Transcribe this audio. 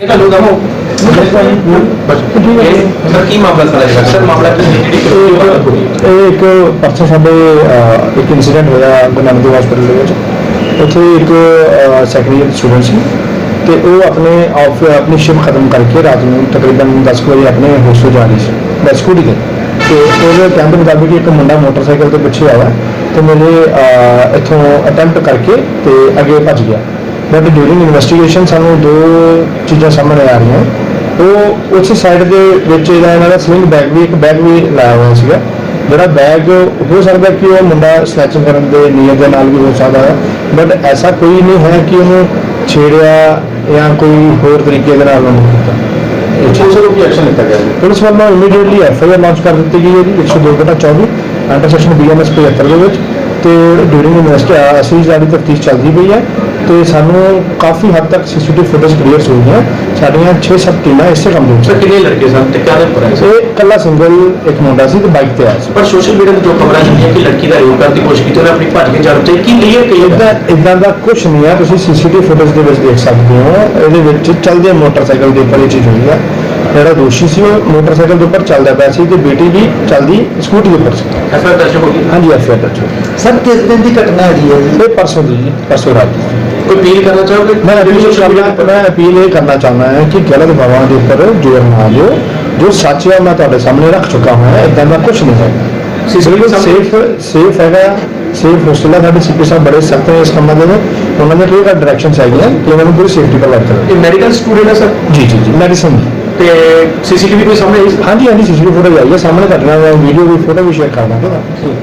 ਇਹ ਤੁਹਾਨੂੰ ਦਮੋ ਬਸ। ਇਹ ਸਰ ਕੀ ਮਾਮਲਾ ਸਾਰਾ ਹੈਗਾ ਸਰ ਮਾਮਲਾ ਤੇ ਜਿਹੜੀ ਇਹ ਇੱਕ ਪਰਸੋਂ ਸਾਡੇ ਅਹ, ਇੱਕ ਇਨਸੀਡੈਂਟ ਹੋਇਆ ਗੁਰੂ ਨਾਨਕ ਦੇਵ ਹਸਪੀਟਲ ਦੇ ਵਿੱਚ। ਉੱਥੇ ਇੱਕ ਸੈਕੰਡਰੀ ਸਟੂਡੈਂਟ ਸੀ ਤੇ ਉਹ ਆਪਣੇ ਆਫ ਆਪਣੀ ਸ਼ਿਫਟ ਖਤਮ ਕਰਕੇ ਰਾਤ ਨੂੰ ਤਕਰੀਬਨ 10 ਕੁ ਵਜੇ ਆਪਣੇ ਹੋਸਟਲ ਜਾ ਰਹੀ ਸੀ ਬਸ ਸਕੂਟੀ ਤੇ। ਤੇ ਉਹਦੇ ਦੇ ਮੁਤਾਬਿਕ ਇੱਕ ਮੁੰਡਾ ਮੋਟਰਸਾਈਕਲ ਤੇ ਪਿੱਛੇ ਆਇਆ ਤੇ ਮੇਰੇ ਅਹ, ਇੱਥੋਂ ਅਟੈਂਪਟ ਕਰਕੇ ਤੇ ਅੱਗੇ ਭੱਜ ਗਿਆ। ਬਟ ਡਿਊਰਿੰਗ ਇਨਵੈਸਟੀਗੇਸ਼ਨ ਸਾਨੂੰ ਦੋ ਚੀਜ਼ਾਂ ਸਾਹਮਣੇ ਆ ਰਹੀਆਂ। ਉਹ ਉਸੇ ਸਾਈਡ ਦੇ ਵਿੱਚ ਇਹਦਾ ਇਹਨਾਂ ਦਾ ਸਲਿੰਗ ਬੈਗ ਵੀ ਇੱਕ ਬੈਗ ਵੀ ਲਾਇਆ ਹੋਇਆ ਸੀਗਾ। ਜਿਹੜਾ ਬੈਗ ਹੋ ਸਕਦਾ ਕਿ ਉਹ ਮੁੰਡਾ ਸਨੈਚਿੰਗ ਕਰਨ ਦੇ ਨੀਅਤ ਦੇ ਨਾਲ ਵੀ ਹੋ ਸਕਦਾ ਹੈ। ਬਟ ਐਸਾ ਕੋਈ ਨਹੀਂ ਹੈ ਕਿ ਉਹਨੂੰ ਛੇੜਿਆ ਜਾਂ ਕੋਈ ਹੋਰ ਤਰੀਕੇ ਦੇ ਨਾਲ ਉਹਨੂੰ ਕੀਤਾ। ਪੁਲਿਸ ਵੱਲੋਂ immediately F I R launch ਕਰ ਦਿੱਤੀ ਗਈ ਹੈ ਜੀ 102/24 ਅੰਡਰ ਸੈਕਸ਼ਨ ਬੀਐਨਐਸ 75 ਦੇ ਵਿੱਚ। ਤੇ ਡਿਊਰਿੰਗ ਇਨਵੈਸਟ ਅਸੀਂ ਸਾਡੀ ਤਫਤੀਸ਼ ਚੱਲਦੀ ਪਈ ਹੈ ਤੇ ਸਾਨੂੰ ਕਾਫੀ ਹੱਦ ਤੱਕ ਸੀਸੀਟੀਵੀ ਫੁਟੇਜ ਕਲੀਅਰ ਹੋਈਆਂ ਸਾਡੀਆਂ 6-7 ਟੀਮਾਂ ਇਸੇ ਕੰਮ ਦੇ ਸਰ ਕਿੰਨੇ ਲੜਕੇ ਸਨ ਤੇ ਕਾਹਦੇ ਪਰ ਆਏ ਇਹ ਇਕੱਲਾ ਸਿੰਗਲ ਇੱਕ ਮੁੰਡਾ ਸੀ ਤੇ ਬਾਈਕ ਤੇ ਆਇਆ ਸੀ। ਪਰ ਸੋਸ਼ਲ ਮੀਡੀਆ ਤੇ ਜੋ ਖਬਰਾਂ ਹੁੰਦੀਆਂ ਕਿ ਲੜਕੀ ਦਾ ਰੇਪ ਕਰਨ ਦੀ ਕੋਸ਼ਿਸ਼ ਕੀਤੀ ਉਹਨੇ ਆਪਣੀ ਭੱਜ ਕੇ ਜੜ ਤੇ ਕੀ ਲਈ ਕਹੀ ਇਦਾਂ ਇਦਾਂ ਦਾ ਕੁਝ ਨਹੀਂ ਹੈ। ਤੁਸੀਂ ਸੀਸੀਟੀਵੀ ਫੁਟੇਜ ਦੇ ਵਿੱਚ ਦੇਖ ਸਕਦੇ ਹੋ। ਇਹਦੇ ਵਿੱਚ ਚੱਲਦੇ ਮੋਟਰਸਾਈਕਲ ਦੇ ਉੱਪਰ ਇਹ ਚੀਜ਼ ਹੋਈ ਹੈ। ਜਿਹੜਾ ਦੋਸ਼ੀ ਸੀ ਉਹ ਮੋਟਰਸਾਈਕਲ ਦੇ ਉੱਪਰ ਚੱਲਦਾ ਪਿਆ ਸੀ ਤੇ ਬੇਟੀ ਵੀ ਚੱਲਦੀ ਸਕੂਟੀ ਦੇ ਉੱਪਰ ਸੀ। ਐਫਆਈਆਰ ਦਰਜ ਹੋ ਗਈ? ਹਾਂਜੀ ਐਫ ਆਈ ਆਰ ਦਰਜ ਸਰ ਕਿਸ ਦਿਨ ਦੀ ਘਟਨਾ ਹੈਗੀ ਹੈ ਜੀ? ਇਹ ਪਰਸੋਂ ਦੀ ਜੀ ਪਰਸੋਂ ਰਾਤ ਦੀ। ਕੋਈ ਅਪੀਲ ਕਰਨਾ ਚਾਹੋਗੇ? ਮੈਂ ਅਪੀਲ ਕਰਨਾ ਮੈਂ ਅਪੀਲ ਇਹ ਕਰਨਾ ਚਾਹੁੰਦਾ ਹਾਂ ਕਿ ਗਲਤ ਖਬਰਾਂ ਦੇ ਉੱਪਰ ਜ਼ੋਰ ਨਾ ਦਿਓ ਜੋ ਸੱਚ ਹੈ ਮੈਂ ਤੁਹਾਡੇ ਸਾਹਮਣੇ ਰੱਖ ਚੁੱਕਾ ਹਾਂ ਇਦਾਂ ਦਾ ਕੁਝ ਨਹੀਂ ਹੈ। ਸਾਹਮਣੇ- ਸੇਫ ਸੇਫ ਹੈਗਾ ਸੇਫ ਹੋਸਟਲ ਹੈ ਸਾਡੇ ਸੀਪੀ ਸਾਹਿਬ ਬੜੇ ਸਖਤ ਹੈ ਇਸ ਕੰਮਾਂ ਦੇ ਵਿੱਚ। ਉਹਨਾਂ ਦੇ ਕਲੀਅਰ ਡਾਇਰੈਕਸ਼ਨਸ ਹੈਗੀਆਂ ਕਿ ਉਹਨਾਂ ਨੂੰ ਪੂਰੀ ਸੇਫਟੀ ਪ੍ਰੋਵਾਈਡ ਕਰੋ। ਇਹ ਮੈਡੀਕਲ ਸਟੂਡੈਂਟ ਹੈ ਸਰ? ਜੀ ਜੀ ਜੀ ਮੈਡੀਸਨ ਤੇ ਸੀਸੀਟੀਵੀ ਕੋਈ ਸਾਹਮਣੇ ਆਈ ਹਾਂਜੀ ਹਾਂਜੀ ਸੀਸੀਟੀਵੀ ਫੋਟੋ ਆਈ ਹੈ ਸਾਹਮਣੇ ਕੱਟਣਾ ਵੀਡੀਓ ਵੀ ਫੋਟੋ ਵੀ ਸ਼ੇਅਰ ਕਰ ਦਾਂਗੇ